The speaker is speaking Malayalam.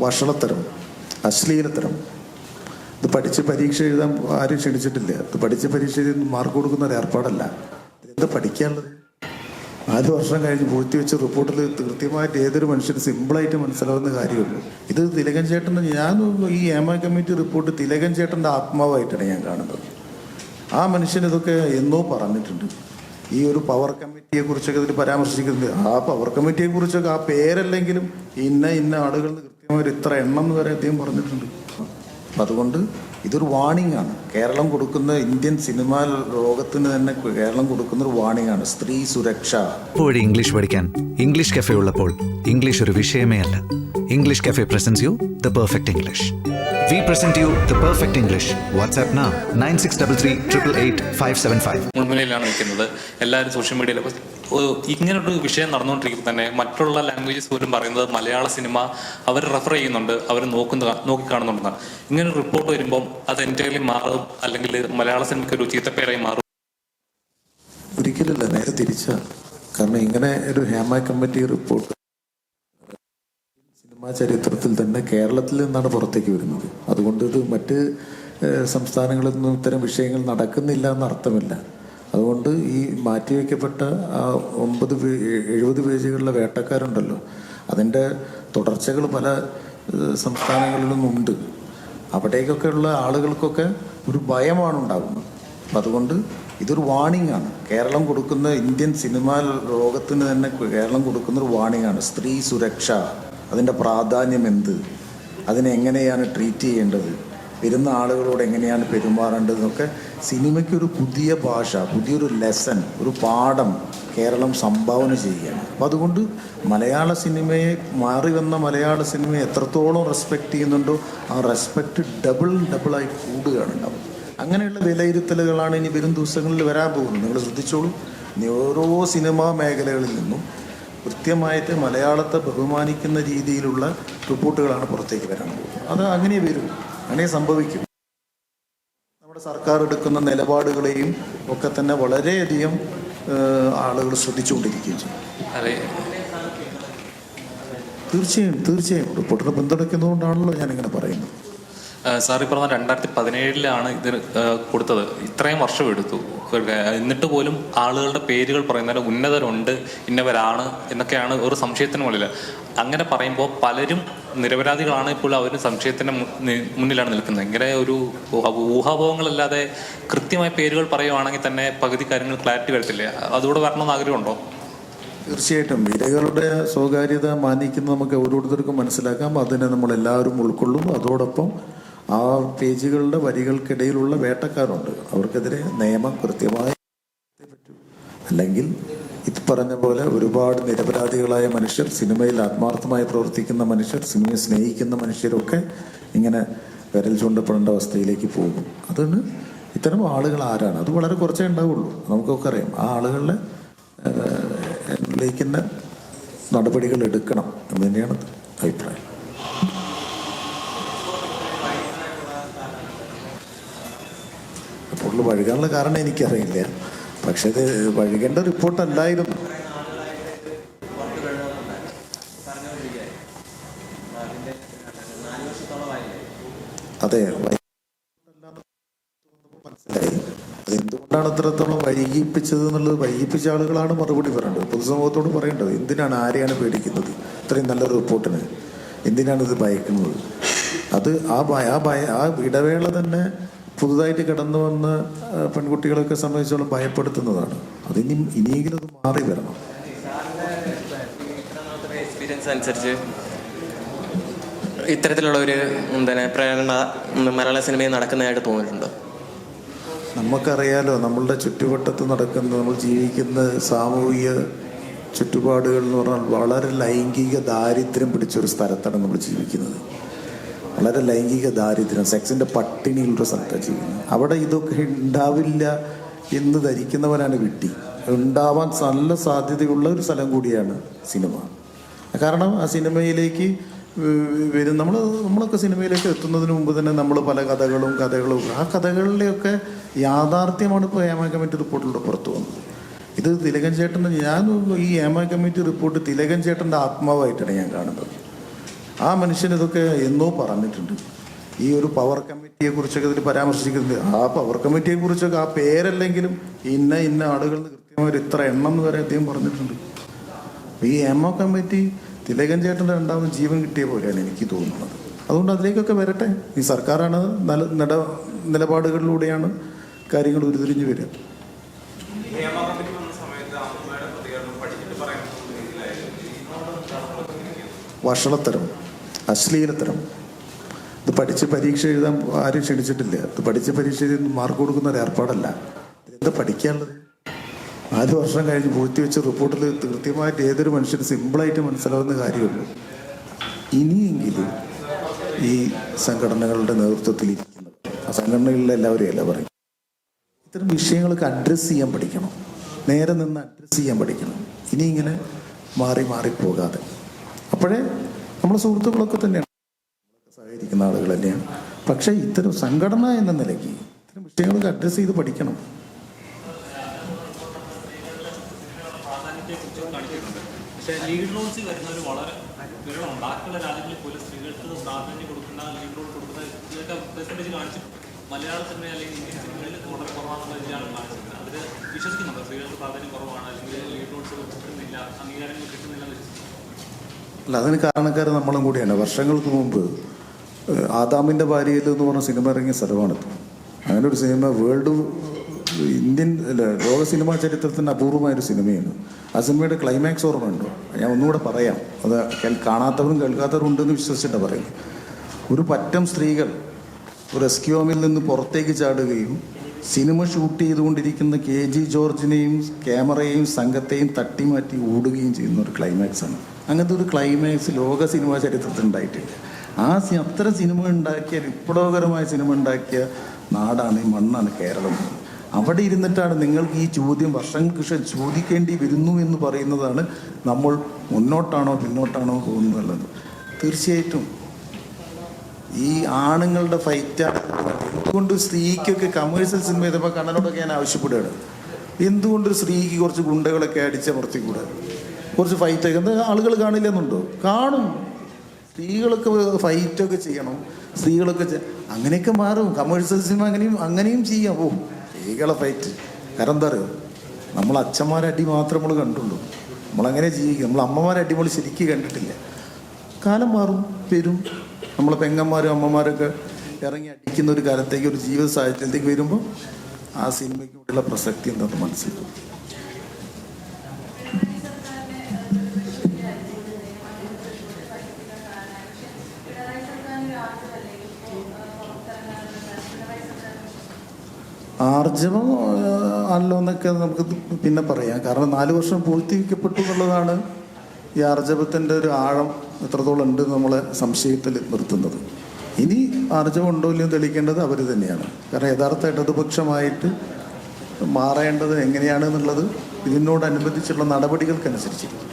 വഷളത്തരം അശ്ലീലത്തരം. ഇത് പഠിച്ച് പരീക്ഷ എഴുതാൻ ആരും ക്ഷണിച്ചിട്ടില്ല. ഇത് പഠിച്ച് പരീക്ഷ എഴുതി മാർക്ക് കൊടുക്കുന്ന ഒരു ഏർപ്പാടല്ല. എന്താ പഠിക്കാനുള്ളത്? നാല് വർഷം കഴിഞ്ഞ് പൂഴ്ത്തി വെച്ച റിപ്പോർട്ടിൽ കൃത്യമായിട്ട് ഏതൊരു മനുഷ്യന് സിമ്പിളായിട്ട് മനസ്സിലാവുന്ന കാര്യമുള്ളൂ. ഇത് തിലകൻ ചേട്ടന്റെ ഞാൻ ഈ ഏമ കമ്മിറ്റി റിപ്പോർട്ട് തിലകൻ ചേട്ടന്റെ ആത്മാവായിട്ടാണ് ഞാൻ കാണുന്നത്. ആ മനുഷ്യൻ ഇതൊക്കെ എന്നോ പറഞ്ഞിട്ടുണ്ട്. ഈ ഒരു പവർ കമ്മിറ്റിയെ കുറിച്ചൊക്കെ ഇതിൽ പരാമർശിക്കുന്നുണ്ട് ആ പവർ കമ്മിറ്റിയെ കുറിച്ചൊക്കെ ആ പേരല്ലെങ്കിലും ഇന്ന ഇന്ന ആളുകൾ കൃത്യമായിട്ട് ഇത്ര എണ്ണം വരെ അദ്ദേഹം പറഞ്ഞിട്ടുണ്ട്. അതുകൊണ്ട് ഇതൊരു വാണിംഗ് ആണ്. കേരളം കൊടുക്കുന്ന ഇന്ത്യൻ സിനിമാ ലോകത്തിന് തന്നെ കേരളം കൊടുക്കുന്ന ഒരു വാണിംഗ് ആണ്. സ്ത്രീ സുരക്ഷ. ഇപ്പോഴും ഇംഗ്ലീഷ് പഠിക്കാൻ ഇംഗ്ലീഷ് കഫേ ഉള്ളപ്പോൾ ഇംഗ്ലീഷ് ഒരു വിഷയമേ അല്ല. English Cafe presents you the perfect English we present you the perfect English WhatsApp നാ nine six double three triple eight five seven five മുൾമുനയിലാണ് നിൽക്കുന്നത്. എല്ലാവരും സോഷ്യൽ മീഡിയയിൽ ഇങ്ങനൊരു വിഷയം നടന്നുകൊണ്ടിരിക്കുമ്പോൾ തന്നെ മറ്റുള്ള ലാംഗ്വേജസ് പോലും പറയുന്നത് മലയാള സിനിമ അവർ റെഫർ ചെയ്യുന്നുണ്ട്. അവർ നോക്കുന്ന നോക്കിക്കാണുന്നുണ്ടെന്നാണ് ഇങ്ങനെ ഒരു റിപ്പോർട്ട് വരുമ്പോൾ അത് എന്റെ മാറും. അല്ലെങ്കിൽ മലയാള സിനിമയ്ക്ക് ഒരു ചീത്തപ്പേരായി മാറും. ഒരിക്കലല്ല നേരെ തിരിച്ചാണ് കാരണം ഇങ്ങനെ ഒരു ഹേമ കമ്മിറ്റി റിപ്പോർട്ട് സിനിമാ ചരിത്രത്തിൽ തന്നെ കേരളത്തിൽ നിന്നാണ് പുറത്തേക്ക് വരുന്നത്. അതുകൊണ്ട് ഇത് മറ്റ് സംസ്ഥാനങ്ങളിൽ നിന്നും ഇത്തരം വിഷയങ്ങൾ നടക്കുന്നില്ല എന്ന് അർത്ഥമില്ല അതുകൊണ്ട് ഈ മാറ്റിവെക്കപ്പെട്ട ആ ഒമ്പത് എഴുപത് പേജുകളിലെ വേട്ടക്കാരുണ്ടല്ലോ. അതിന്റെ തുടർച്ചകൾ പല സംസ്ഥാനങ്ങളിലും ഉണ്ട്. അവിടേക്കൊക്കെ ഉള്ള ആളുകൾക്കൊക്കെ ഒരു ഭയമാണ് ഉണ്ടാകുന്നത് അതുകൊണ്ട് ഇതൊരു വാണിംഗ് ആണ്. കേരളം കൊടുക്കുന്ന ഇന്ത്യൻ സിനിമാ ലോകത്തിന് തന്നെ കേരളം കൊടുക്കുന്ന ഒരു വാണിംഗ് ആണ്. സ്ത്രീ സുരക്ഷ. അതിന്റെ പ്രാധാന്യം എന്ത്? അതിനെ എങ്ങനെയാണ് ട്രീറ്റ് ചെയ്യേണ്ടത്? വരുന്ന ആളുകളോട് എങ്ങനെയാണ് പെരുമാറേണ്ടതെന്നൊക്കെ സിനിമയ്ക്ക് ഒരു പുതിയ ഭാഷ പുതിയൊരു ലെസൺ ഒരു പാഠം കേരളം സംഭാവന ചെയ്യുകയാണ്. അപ്പം അതുകൊണ്ട് മലയാള സിനിമയെ മാറി വന്ന മലയാള സിനിമയെ എത്രത്തോളം റെസ്പെക്റ്റ് ചെയ്യുന്നുണ്ടോ ആ റെസ്പെക്റ്റ് ഡബിൾ ഡബിളായി കൂടുകയാണ് ഉണ്ടാവും അങ്ങനെയുള്ള വിലയിരുത്തലുകളാണ് ഇനി വരും ദിവസങ്ങളിൽ വരാൻ പോകുന്നത്. നിങ്ങൾ ശ്രദ്ധിച്ചോളൂ. ഓരോ സിനിമാ മേഖലകളിൽ നിന്നും കൃത്യമായിട്ട് മലയാളത്തെ ബഹുമാനിക്കുന്ന രീതിയിലുള്ള റിപ്പോർട്ടുകളാണ് പുറത്തേക്ക് വരാൻ പോകുന്നത്. അത് അങ്ങനെ വരും. അങ്ങനെ സംഭവിക്കും. നമ്മുടെ സർക്കാർ എടുക്കുന്ന നിലപാടുകളെയും ഒക്കെ തന്നെ വളരെയധികം ആളുകൾ ശ്രദ്ധിച്ചുകൊണ്ടിരിക്കുകയും ചെയ്യും. തീർച്ചയായും തീർച്ചയായും. റിപ്പോർട്ടിനെ പിന്തുണയ്ക്കുന്നതുകൊണ്ടാണല്ലോ ഞാനിങ്ങനെ പറയുന്നത്. സാർ ഈ പറഞ്ഞ രണ്ടായിരത്തി പതിനേഴിലാണ് ഇത് കൊടുത്തത്. ഇത്രയും വർഷം എടുത്തു. എന്നിട്ട് പോലും ആളുകളുടെ പേരുകൾ പറയുന്നതിന് ഉന്നതരുണ്ട് ഇന്നവരാണ് എന്നൊക്കെയാണ് ഒരു സംശയത്തിന് മുകളിൽ. അങ്ങനെ പറയുമ്പോൾ പലരും നിരപരാധികളാണ് ഇപ്പോൾ അവർ നി- മുന്നിലാണ് നിൽക്കുന്നത്. ഇങ്ങനെ ഒരു ഊഹാഭോഹങ്ങളല്ലാതെ കൃത്യമായ പേരുകൾ പറയുവാണെങ്കിൽ തന്നെ പകുതി കാര്യങ്ങൾ ക്ലാരിറ്റി വരത്തില്ലേ? അതുകൂടെ വരണമെന്ന് ആഗ്രഹമുണ്ടോ? തീർച്ചയായിട്ടും. ഇരകളുടെ സ്വകാര്യത മാനിക്കുന്നത് നമുക്ക് ഓരോരുത്തർക്കും മനസ്സിലാക്കാം. അതിനെ നമ്മൾ എല്ലാവരും ഉൾക്കൊള്ളും. അതോടൊപ്പം ആ പേജുകളുടെ വരികൾക്കിടയിലുള്ള വേട്ടക്കാരുണ്ട്. അവർക്കെതിരെ നിയമം കൃത്യമായി പറ്റൂ. അല്ലെങ്കിൽ ഇത് പറഞ്ഞ പോലെ ഒരുപാട് നിരപരാധികളായ മനുഷ്യർ സിനിമയിൽ ആത്മാർത്ഥമായി പ്രവർത്തിക്കുന്ന മനുഷ്യർ സിനിമയെ സ്നേഹിക്കുന്ന മനുഷ്യരൊക്കെ ഇങ്ങനെ വിരൽ ചൂണ്ടപ്പെടേണ്ട അവസ്ഥയിലേക്ക് പോകും. അതാണ് ഇത്തരം ആളുകൾ ആരാണ്? അത് വളരെ കുറച്ചേ ഉണ്ടാവുള്ളൂ. നമുക്കൊക്കെ അറിയാം. ആ ആളുകളുടെ ലേക്കുന്ന നടപടികൾ എടുക്കണം എന്ന് തന്നെയാണ് അഭിപ്രായം അപ്പോൾ വഴുകാനുള്ള കാരണം എനിക്കറിയില്ല. പക്ഷെ ഇത് വഴുകേണ്ട റിപ്പോർട്ടല്ലായിരുന്നു അതെ എന്തുകൊണ്ടാണ് മനസ്സിലായി. അതെന്തുകൊണ്ടാണ് ഇത്രത്തോളം വൈകിപ്പിച്ചത് എന്നുള്ളത്? വൈകിപ്പിച്ച ആളുകളാണ് മറുപടി പറയേണ്ടത്. പൊതുസമൂഹത്തോട് പറയേണ്ടത് എന്തിനാണ് ആരെയാണ് പേടിക്കുന്നത്? ഇത്രയും നല്ല റിപ്പോർട്ടിന് എന്തിനാണ് ഇത് ഭയക്കുന്നത്? അത് ആ ഭയ ആ ഭയ ആ ഇടവേള തന്നെ പുതുതായിട്ട് കടന്നു വന്ന പെൺകുട്ടികളൊക്കെ സംബന്ധിച്ചോളം ഭയപ്പെടുത്തുന്നതാണ്. അതിനി ഇനിയെങ്കിലും അത് മാറി വരണം. എക്സ്പീരിയൻസ് അനുസരിച്ച് ഇത്തരത്തിലുള്ള ഒരു എന്താണ് പ്രേരണ മലയാള സിനിമയിൽ നടക്കുന്നതായിട്ട് തോന്നിയിട്ടുണ്ടോ? നമുക്കറിയാലോ നമ്മളുടെ ചുറ്റുവട്ടത്ത് നടക്കുന്ന നമ്മൾ ജീവിക്കുന്ന സാമൂഹിക ചുറ്റുപാടുകൾ എന്ന് പറഞ്ഞാൽ വളരെ ലൈംഗിക ദാരിദ്ര്യം പിടിച്ചൊരു സ്ഥലത്താണ് നമ്മൾ ജീവിക്കുന്നത്. വളരെ ലൈംഗിക ദാരിദ്ര്യം സെക്സിന്റെ പട്ടിണിയിലൊരു സ്ഥലത്താണ് ജീവിക്കുന്നത് അവിടെ ഇതൊക്കെ ഉണ്ടാവില്ല എന്ന് ധരിക്കുന്നവരാണ് വിട്ടി. ഉണ്ടാവാൻ നല്ല സാധ്യതയുള്ള ഒരു സ്ഥലം കൂടിയാണ് സിനിമ. കാരണം ആ സിനിമയിലേക്ക് വരും. നമ്മൾ നമ്മളൊക്കെ സിനിമയിലേക്ക് എത്തുന്നതിന് മുമ്പ് തന്നെ നമ്മൾ പല കഥകളും കഥകളും ആ കഥകളിലെയൊക്കെ യാഥാർത്ഥ്യമാണ് ഇപ്പോൾ ഏമ കമ്മിറ്റി റിപ്പോർട്ടിലൂടെ പുറത്തു വന്നത്. ഇത് തിലകൻ ചേട്ടന്റെ ഞാൻ ഈ ഏമ കമ്മിറ്റി റിപ്പോർട്ട് തിലകൻ ചേട്ടന്റെ ആത്മാവായിട്ടാണ് ഞാൻ കാണുന്നത്. ആ മനുഷ്യൻ ഇതൊക്കെ എന്നോ പറഞ്ഞിട്ടുണ്ട്. ഈ ഒരു പവർ കമ്മിറ്റിയെ കുറിച്ചൊക്കെ ഇതിൽ പരാമർശിക്കുന്നത് ആ പവർ കമ്മിറ്റിയെ കുറിച്ചൊക്കെ ആ പേരല്ലെങ്കിലും ഇന്ന ഇന്ന ആളുകൾ കൃത്യമായിട്ട് ഇത്ര എണ്ണം എന്ന് വരെ അദ്ദേഹം പറഞ്ഞിട്ടുണ്ട്. ഈ എം ഒ കമ്മിറ്റി തിലകൻ ചേട്ടന്റെ രണ്ടാമത് ജീവൻ കിട്ടിയ പോലെയാണ് എനിക്ക് തോന്നുന്നത്. അതുകൊണ്ട് അതിലേക്കൊക്കെ വരട്ടെ. ഈ സർക്കാരാണ് നല്ല നട നിലപാടുകളിലൂടെയാണ് കാര്യങ്ങൾ ഉരുതിരിഞ്ഞു വരിക. വഷളത്തരം. അശ്ലീലത്തരം. ഇത് പഠിച്ച് പരീക്ഷ എഴുതാൻ ആരും ക്ഷണിച്ചിട്ടില്ല. ഇത് പഠിച്ച് പരീക്ഷ എഴുതി മാർക്ക് കൊടുക്കുന്ന ഒരു ഏർപ്പാടല്ല. എന്താ പഠിക്കാനുള്ളത്. നാല് വർഷം കഴിഞ്ഞ് പൂഴ്ത്തി വെച്ച റിപ്പോർട്ടിൽ കൃത്യമായിട്ട് ഏതൊരു മനുഷ്യന് സിമ്പിളായിട്ട് മനസ്സിലാവുന്ന കാര്യമുള്ളൂ. ഇനിയെങ്കിലും ഈ സംഘടനകളുടെ നേതൃത്വത്തിൽ ഇരിക്കുന്നത്. ആ സംഘടനകളിലെ എല്ലാവരും അല്ല പറയും ഇത്തരം വിഷയങ്ങളൊക്കെ അഡ്രസ്സ് ചെയ്യാൻ പഠിക്കണം. നേരെ നിന്ന് അഡ്രസ്സ് ചെയ്യാൻ പഠിക്കണം. ഇനി ഇങ്ങനെ മാറി മാറി പോകാതെ. അപ്പോഴേ നമ്മളെ സുഹൃത്തുക്കളൊക്കെ തന്നെയാണ്. സഹകരിക്കുന്ന ആളുകൾ തന്നെയാണ്. പക്ഷേ ഇത്തരം സംഘടന എന്ന നിലയ്ക്ക് ഇത്തരം വിഷയങ്ങളൊക്കെ അഡ്രസ്സ് ചെയ്ത് പഠിക്കണം. പക്ഷേ ലീഡ് വളരെ പ്രാധാന്യം കൊടുക്കുന്ന ലീഡ് അല്ലെങ്കിൽ പ്രാധാന്യം കുറവാണ് അല്ലെങ്കിൽ ലീഡ് കിട്ടുന്നില്ല അല്ല അതിന് കാരണക്കാർ നമ്മളും കൂടിയാണ്. വർഷങ്ങൾക്ക് മുമ്പ് ആദാമിന്റെ ഭാര്യയിൽ എന്ന് പറഞ്ഞ സിനിമ ഇറങ്ങിയ സ്ഥലമാണിത് അങ്ങനെ ഒരു സിനിമ വേൾഡ് ഇന്ത്യൻ ലോക സിനിമാ ചരിത്രത്തിന് അപൂർവമായൊരു സിനിമയാണ്. ആ സിനിമയുടെ ക്ലൈമാക്സ് ഓർമ്മയുണ്ടോ ഞാൻ ഒന്നുകൂടെ പറയാം. അത് കാണാത്തവരും കേൾക്കാത്തവരും ഉണ്ടെന്ന് വിശ്വസിച്ചിട്ടാണ് പറയുന്നത്. ഒരു പറ്റം സ്ത്രീകൾ ഒരു എസ്ക്യോമിൽ നിന്ന് പുറത്തേക്ക് ചാടുകയും സിനിമ ഷൂട്ട് ചെയ്തുകൊണ്ടിരിക്കുന്ന കെ ജി ജോർജിനെയും ക്യാമറയെയും സംഘത്തെയും തട്ടിമാറ്റി ഓടുകയും ചെയ്യുന്ന ഒരു ക്ലൈമാക്സ് ആണ്. അങ്ങനത്തെ ഒരു ക്ലൈമാക്സ് ലോക സിനിമാ ചരിത്രത്തിൽ ഉണ്ടായിട്ടില്ല. ആ അത്ര സിനിമ ഉണ്ടാക്കിയ വിപ്ലവകരമായ സിനിമ ഉണ്ടാക്കിയ നാടാണ് ഈ മണ്ണാണ് കേരളം. അവിടെ ഇരുന്നിട്ടാണ് നിങ്ങൾക്ക് ഈ ചോദ്യം വർഷങ്ങൾക്ക് ശേഷം ചോദിക്കേണ്ടി വരുന്നു എന്ന് പറയുന്നതാണ് നമ്മൾ മുന്നോട്ടാണോ പിന്നോട്ടാണോ പോകുന്നത് തീർച്ചയായിട്ടും ഈ ആണുങ്ങളുടെ ഫൈറ്റാണ് എന്തുകൊണ്ട് സ്ത്രീക്കൊക്കെ കമേഴ്സ്യൽ സിനിമ ചെയ്തപ്പോൾ കണ്ണനോടൊക്കെ ഞാൻ ആവശ്യപ്പെടുകയാണ്? എന്തുകൊണ്ട് സ്ത്രീക്ക് കുറച്ച് ഗുണ്ടകളൊക്കെ അടിച്ച പുറത്തേക്കൂടെ കുറച്ച് ഫൈറ്റൊക്കെ എന്താ ആളുകൾ കാണില്ലെന്നുണ്ടോ? കാണും. സ്ത്രീകളൊക്കെ ഫൈറ്റൊക്കെ ചെയ്യണം. സ്ത്രീകളൊക്കെ അങ്ങനെയൊക്കെ മാറും. കമേഴ്സ്യൽ സിനിമ അങ്ങനെയും അങ്ങനെയും ചെയ്യാം. ഓ സ്ത്രീകളെ ഫൈറ്റ് കാരണം എന്താ അറിയോ? നമ്മൾ അച്ഛന്മാരെ അടി മാത്രം നമ്മൾ കണ്ടുള്ളൂ. നമ്മളങ്ങനെ ജീവിക്കും. നമ്മൾ അമ്മമാരെ അടി നമ്മൾ ശരിക്കും കണ്ടിട്ടില്ല. കാലം മാറും വരും. നമ്മളെ പെങ്ങന്മാരും അമ്മമാരൊക്കെ ഇറങ്ങി അടിക്കുന്ന ഒരു കാലത്തേക്ക് ഒരു ജീവിത സാഹചര്യത്തിലേക്ക് വരുമ്പോൾ ആ സിനിമയ്ക്കുള്ള പ്രസക്തി എന്താണെന്ന് മനസ്സിലാക്കും ആർജവം അല്ലോ എന്നൊക്കെ നമുക്ക് പിന്നെ പറയാം. കാരണം നാല് വർഷം പൂർത്തീകരിക്കപ്പെട്ടു എന്നുള്ളതാണ് ഈ ആർജവത്തിന്റെ ഒരു ആഴം എത്രത്തോളം ഉണ്ട് നമ്മളെ സംശയത്തിൽ നിർത്തുന്നത്. ഇനി ആർജവം ഉണ്ടോ ഇല്ലയോ തെളിയിക്കേണ്ടത് അവർ തന്നെയാണ്. കാരണം യഥാർത്ഥ ഇടതുപക്ഷമായിട്ട് മാറേണ്ടത് എങ്ങനെയാണ് എന്നുള്ളത് ഇതിനോടനുബന്ധിച്ചുള്ള നടപടികൾക്കനുസരിച്ചിരിക്കും.